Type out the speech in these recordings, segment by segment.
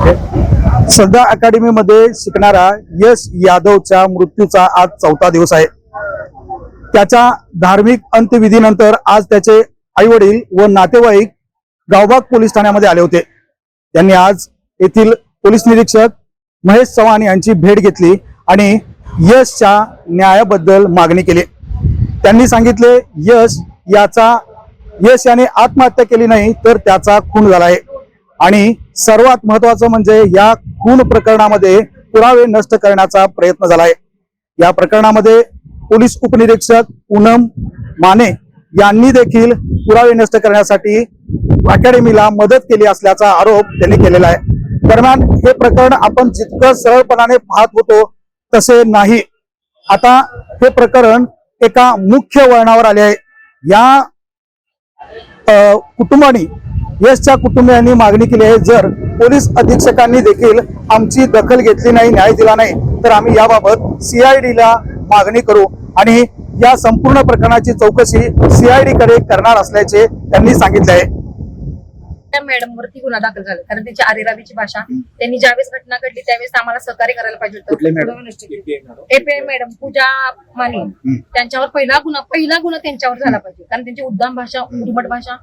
सध्या अकॅडमीमध्ये शिकणारा यश यादवच्या मृत्यूचा आज चौथा दिवस आहे. त्याच्या धार्मिक अंत्यविधीनंतर आज त्याचे आई वडील व नातेवाईक गावबाग पोलीस ठाण्यामध्ये आले होते. त्यांनी आज येथील पोलीस निरीक्षक महेश चव्हाण यांची भेट घेतली आणि यशच्या न्यायाबद्दल मागणी केली. त्यांनी सांगितले यश याचा यश याने आत्महत्या केली नाही तर त्याचा खून झाला आहे. आणि सर्वात महत्वाचं म्हणजे या खून प्रकरणामध्ये पुरावे नष्ट करण्याचा प्रयत्न झालाय. या प्रकरणामध्ये पोलीस उपनिरीक्षक पूनम माने यांनी देखील पुरावे नष्ट करण्यासाठी अकॅडमीला मदत केली असल्याचा आरोप त्यांनी केलेला आहे. दरम्यान हे प्रकरण आपण जितकं सरळपणाने पाहत होतो तसे नाही. आता हे प्रकरण एका मुख्य वळणावर आले आहे. या कुटुंबानी यशच्या कुटुंबियांनी मागणी केली आहे. जर पोलीस अधीक्षकांनी देखील आमची दखल घेतली नाही न्याय दिला नाही तर आम्ही याबाबत सीआयडी ला मागणी करू आणि या संपूर्ण प्रकरणाची चौकशी सीआयडी कडे करणार असल्याचे त्यांनी सांगितले आहे. त्या मॅडम वरती गुन्हा दाखल झाला. कारण त्यांची आरेरावीची भाषा त्यांनी ज्यावेळेस घटना घडली त्यावेळेस आम्हाला सहकार्य करायला पाहिजे? होतं. API madam. पूजा माने त्यांच्यावर पहिला गुन्हा पहिला गुन्हा त्यांच्यावर झाला पाहिजे. कारण त्यांची उद्दाम भाषा उर्मट भाषा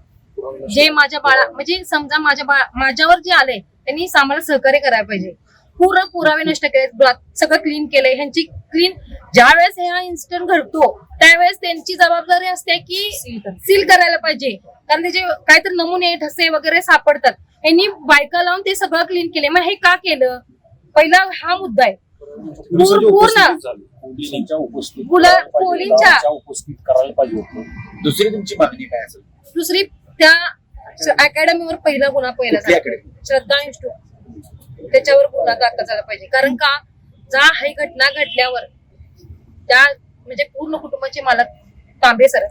जे माझ्या बाळा म्हणजे समजा माझ्या बाळा माझ्यावर जे आले त्यांनी आम्हाला सहकार्य करायला पाहिजे. पूर्ण पुरावे नष्ट केले सगळं क्लीन केलंय. ह्यांची क्लीन ज्या वेळेस हा इन्सिडेंट घडतो त्यावेळेस त्यांची जबाबदारी असते की सील करायला. पाहिजे. कारण त्याचे काहीतरी नमुने ठसे वगैरे सापडतात यांनी बायका लावून ते सगळं क्लीन केले मग हे का केलं? पहिला हा मुद्दा आहे. पोलिसांच्या पूर्ण मुलं-. पोलींच्या- दुसरी तुमची मागणी काय असेल? दुसरी त्या अकॅडमीवर पहिला गुन्हा पहिला? श्रद्धा इन्स्टिट्यूट त्याच्यावर गुन्हा दाखल झाला पाहिजे. कारण का? जा ही घटना घडल्यावर त्या म्हणजे पूर्ण कुटुंबाचे मालक तांबे सर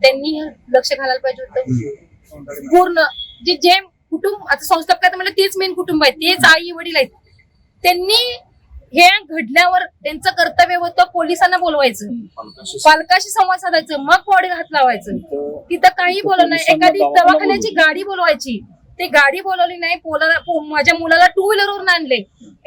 त्यांनी लक्ष घालायला पाहिजे होतं. पूर्ण जे जे कुटुंब आता संस्था काय म्हणजे तेच मेन कुटुंब आहे. तेच आई वडील आहेत. त्यांनी हे घडल्यावर त्यांचं कर्तव्य होतं पोलिसांना बोलवायचं. पालकांशी संवाद साधायचं मग बॉडी हात लावायचं. तिथं काही बोललं नाही. एखादी दवाखान्याची गाडी बोलवायची. ते गाडी बोलवली नाही. माझ्या मुलाला टू व्हीलरवरून आणले.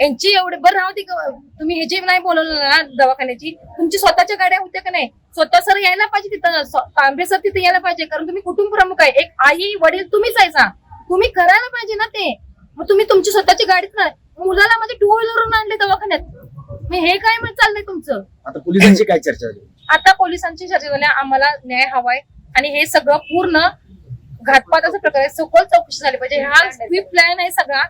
यांची एवढे बरं राहू दे का- तुम्ही ह्याची नाही बोलवलं ना दवाखान्याची तुमची स्वतःच्या गाड्या होत्या का नाही? स्वतः सर यायला पाहिजे तिथं. तांबे सर तिथे यायला पाहिजे. कारण तुम्ही कुटुंब प्रमुख आहे. एक आई वडील तुम्हीच आहे. तुम्ही करायला पाहिजे ना ते. मग तुम्ही तुमची स्वतःची गाडी करा मुलाला म्हणजे टू व्हीलरवरून आणले दवाखान्यात. मग हे काय मग चाललंय तुमचं? आता पोलिसांची काय चर्चा झाली आता पोलिसांची चर्चा झाली आम्हाला न्याय हवाय. आणि हे सगळं पूर्ण घातपाताचा प्रकार आहे. सखोल चौकशी झाली पाहिजे. हा प्री प्लॅन आहे सगळा.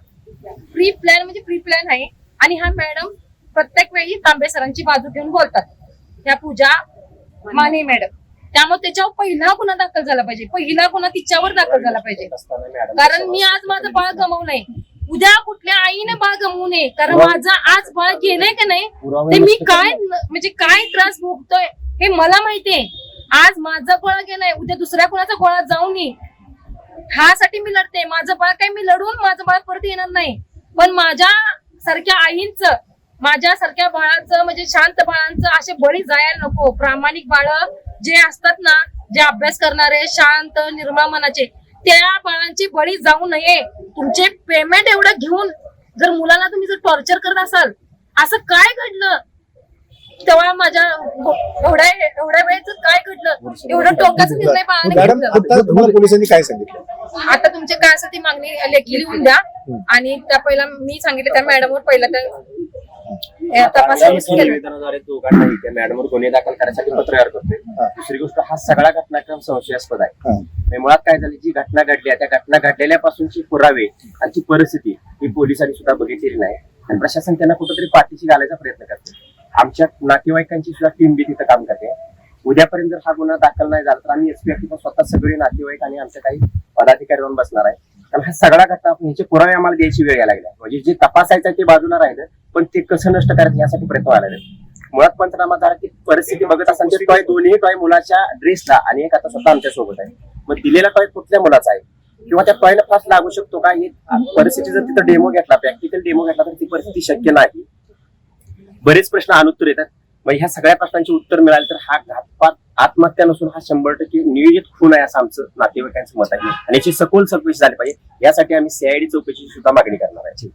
प्री प्लॅन म्हणजे प्री प्लॅन आहे. आणि हा मॅडम प्रत्येक वेळी तांबे सरांची बाजू घेऊन बोलतात. ह्या पूजा माने मॅडम त्यामुळे त्याच्यावर पहिला गुन्हा दाखल झाला पाहिजे. पहिला गुन्हा तिच्यावर दाखल झाला पाहिजे. कारण मी आज माझं बाळ गमावलंय. उद्या कुठल्या आईने बाळ गमवू नये? कारण माझं आज बाळ गेलंय का नाही? ते मी काय म्हणजे काय त्रास भोगतोय हे मला माहितीये. आज माझा गोळा गेलाय उद्या दुसऱ्या कोणाचा गोळा जाऊ नये. ह्यासाठी मी लढते. माझं बाळ काही मी लढून माझं बाळ परत येणार नाही. पण माझ्या सारख्या आईंचं माझ्या सारख्या बाळाचं म्हणजे शांत बाळांचं असे बळी जायला नको. प्रामाणिक बाळ जे असतात ना जे अभ्यास करणारे शांत निर्मळ मनाचे त्या बाळांची बळी जाऊ नये. तुमचे पेमेंट एवढं घेऊन जर मुलाला तुम्ही जर टॉर्चर करत असाल असं काय घडलं? तेव्हा माझ्या एवढ्या एवढ्या वेळेच काय घडलं? एवढं टोकाचा निर्णय बाळाने मॅडम घेतलं. आता तुम्हाला पोलिसांनी काय सांगितलं? आता तुमचे काय असेल ती मागणी लेखी लिहून द्या. आणि त्या पहिला मी सांगितलं त्या मॅडमवर पहिला केला. निवेदनाद्वारे दोघांनाही त्या मॅडमवर गुन्हे दाखल करण्यासाठी पत्र तयार करतोय. दुसरी गोष्ट हा सगळा घटनाक्रम संशयास्पद आहे. मुळात काय झाली जी घटना घडली आहे त्या घटना घडलेल्यापासूनची पुरावे आणि ती परिस्थिती ही पोलिसांनी सुद्धा बघितलेली नाही. आणि प्रशासन त्यांना कुठेतरी पाठीशी घालायचा प्रयत्न करते. आमच्या नातेवाईकांची सुद्धा टीम बी तिथं काम करते. उद्यापर्यंत जर हा गुन्हा दाखल नाही झाला तर आम्ही एसपी स्वतः सगळे नातेवाईक आणि आमचे काही पदाधिकारी होऊन बसणार आहे. कारण हा सगळा घटना आपण ह्याचे पुरावे आम्हाला द्यायची वेळ यायला लागला म्हणजे जे तपासायचं ते बाजूला राहिलं पण ते कसं नष्ट करायचं यासाठी प्रयत्न व्हायला लागले. मुळात पंचनामा झाला की परिस्थिती बघत असताना दोन्ही टॉय मुलाच्या ड्रेसला आणि एक आता स्वतः आमच्यासोबत आहे. मग दिलेला टॉय कुठल्या मुलाचा आहे? किंवा त्या टॉयला फास्ट लागू शकतो का? ही परिस्थिती जर तिथं डेमो घेतला प्रॅक्टिकल डेमो घेतला तर ती परिस्थिती शक्य नाही. बरेच प्रश्न अनुत्तर येतात. मग ह्या सगळ्या प्रश्नांची उत्तर मिळाले तर हा घातपात आत्महत्या नसून हा शंभर टक्के नियोजित खून आहे असं आमचं नातेवाईकांचं मत आहे. आणि याची सखोल चौकशी झाली पाहिजे. यासाठी आम्ही सीआयडी चौकशी सुद्धा मागणी करणार आहे.